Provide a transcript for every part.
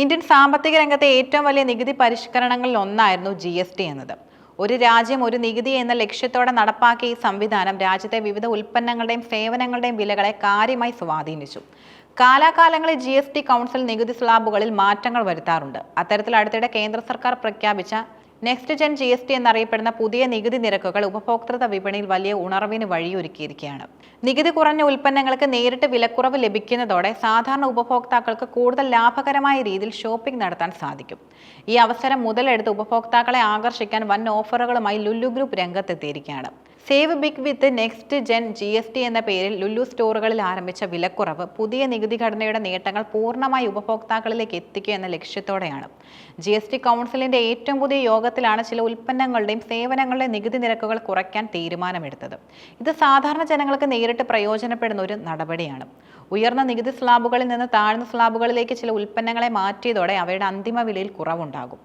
Indian സാമ്പത്തിക രംഗത്തെ ഏറ്റവും വലിയ നികുതി പരിഷ്കരണങ്ങളിൽ ഒന്നായിരുന്നു ജി എസ് ടി എന്നത്. ഒരു രാജ്യം ഒരു നികുതി എന്ന ലക്ഷ്യത്തോടെ നടപ്പാക്കിയ ഈ സംവിധാനം രാജ്യത്തെ വിവിധ ഉൽപ്പന്നങ്ങളുടെയും സേവനങ്ങളുടെയും വിലകളെ കാര്യമായി സ്വാധീനിച്ചു. കാലാകാലങ്ങളിൽ ജി എസ് ടി കൗൺസിൽ നികുതി സ്ലാബുകളിൽ മാറ്റങ്ങൾ വരുത്താറുണ്ട്. അത്തരത്തിൽ അടുത്തിടെ കേന്ദ്ര സർക്കാർ പ്രഖ്യാപിച്ച next gen G S T എന്നറിയപ്പെടുന്ന പുതിയ നികുതി നിരക്കുകൾ ഉപഭോക്തൃ വിപണിയിൽ വലിയ ഉണർവിന് വഴിയൊരുക്കിയിരിക്കുകയാണ്. നികുതി കുറഞ്ഞ ഉൽപ്പന്നങ്ങൾക്ക് നേരിട്ട് വിലക്കുറവ് ലഭിക്കുന്നതോടെ സാധാരണ ഉപഭോക്താക്കൾക്ക് കൂടുതൽ ലാഭകരമായ രീതിയിൽ ഷോപ്പിംഗ് നടത്താൻ സാധിക്കും. ഈ അവസരം മുതലെടുത്ത് ഉപഭോക്താക്കളെ ആകർഷിക്കാൻ വൻ ഓഫറുകളുമായി ലുല്ലു ഗ്രൂപ്പ് രംഗത്തെത്തിയിരിക്കുകയാണ്. Save big with next gen G S T എന്ന പേരിൽ ലുല്ലു സ്റ്റോറുകളിൽ ആരംഭിച്ച വിലക്കുറവ് പുതിയ നികുതി ഘടനയുടെ നേട്ടങ്ങൾ പൂർണമായി ഉപഭോക്താക്കളിലേക്ക് എത്തിക്കുക എന്ന ലക്ഷ്യത്തോടെയാണ്. ജി എസ് ടി കൗൺസിലിന്റെ ഏറ്റവും പുതിയ യോഗത്തിലാണ് ചില ഉൽപ്പന്നങ്ങളുടെയും സേവനങ്ങളുടെയും നികുതി നിരക്കുകൾ കുറയ്ക്കാൻ തീരുമാനമെടുത്തത്. ഇത് സാധാരണ ജനങ്ങൾക്ക് നേരിട്ട് പ്രയോജനപ്പെടുന്ന ഒരു നടപടിയാണ്. ഉയർന്ന നികുതി സ്ലാബുകളിൽ നിന്ന് താഴ്ന്ന സ്ലാബുകളിലേക്ക് ചില ഉൽപ്പന്നങ്ങളെ മാറ്റിയതോടെ അവയുടെ അന്തിമ വിലയിൽ കുറവുണ്ടാകും.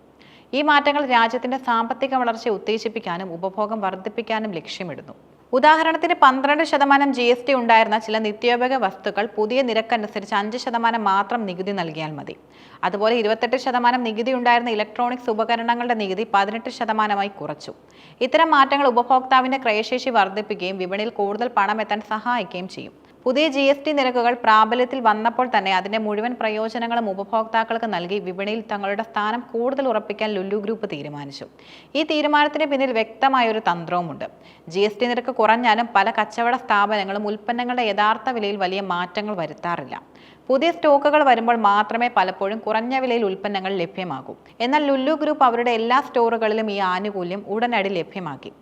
ഈ മാറ്റങ്ങൾ രാജ്യത്തിന്റെ സാമ്പത്തിക വളർച്ച ഉത്തേജിപ്പിക്കാനും ഉപഭോഗം വർദ്ധിപ്പിക്കാനും ലക്ഷ്യമിടുന്നു. ഉദാഹരണത്തിന് പന്ത്രണ്ട് ശതമാനം ജി എസ് ടി ഉണ്ടായിരുന്ന ചില നിത്യോപയോഗ വസ്തുക്കൾ പുതിയ നിരക്കനുസരിച്ച് അഞ്ച് ശതമാനം മാത്രം നികുതി നൽകിയാൽ മതി. അതുപോലെ ഇരുപത്തെട്ട് ശതമാനം നികുതി ഉണ്ടായിരുന്ന ഇലക്ട്രോണിക്സ് ഉപകരണങ്ങളുടെ നികുതി പതിനെട്ട് ശതമാനമായി കുറച്ചു. ഇത്തരം മാറ്റങ്ങൾ ഉപഭോക്താവിന്റെ ക്രയശേഷി വർദ്ധിപ്പിക്കുകയും വിപണിയിൽ കൂടുതൽ പണം എത്താൻ സഹായിക്കുകയും ചെയ്യും. പുതിയ ജി എസ് ടി നിരക്കുകൾ പ്രാബല്യത്തിൽ വന്നപ്പോൾ തന്നെ അതിന്റെ മുഴുവൻ പ്രയോജനങ്ങളും ഉപഭോക്താക്കൾക്ക് നൽകി വിപണിയിൽ തങ്ങളുടെ സ്ഥാനം കൂടുതൽ ഉറപ്പിക്കാൻ ലുല്ലു ഗ്രൂപ്പ് തീരുമാനിച്ചു. ഈ തീരുമാനത്തിന് പിന്നിൽ വ്യക്തമായ ഒരു തന്ത്രവുമുണ്ട്. ജി എസ് ടി നിരക്ക് കുറഞ്ഞാലും പല കച്ചവട സ്ഥാപനങ്ങളും ഉൽപ്പന്നങ്ങളുടെ യഥാർത്ഥ വിലയിൽ വലിയ മാറ്റങ്ങൾ വരുത്താറില്ല. പുതിയ സ്റ്റോക്കുകൾ വരുമ്പോൾ മാത്രമേ പലപ്പോഴും കുറഞ്ഞ വിലയിൽ ഉൽപ്പന്നങ്ങൾ ലഭ്യമാകൂ. എന്നാൽ ലുല്ലു ഗ്രൂപ്പ് അവരുടെ എല്ലാ സ്റ്റോറുകളിലും ഈ ആനുകൂല്യം ഉടനടി ലഭ്യമാക്കി.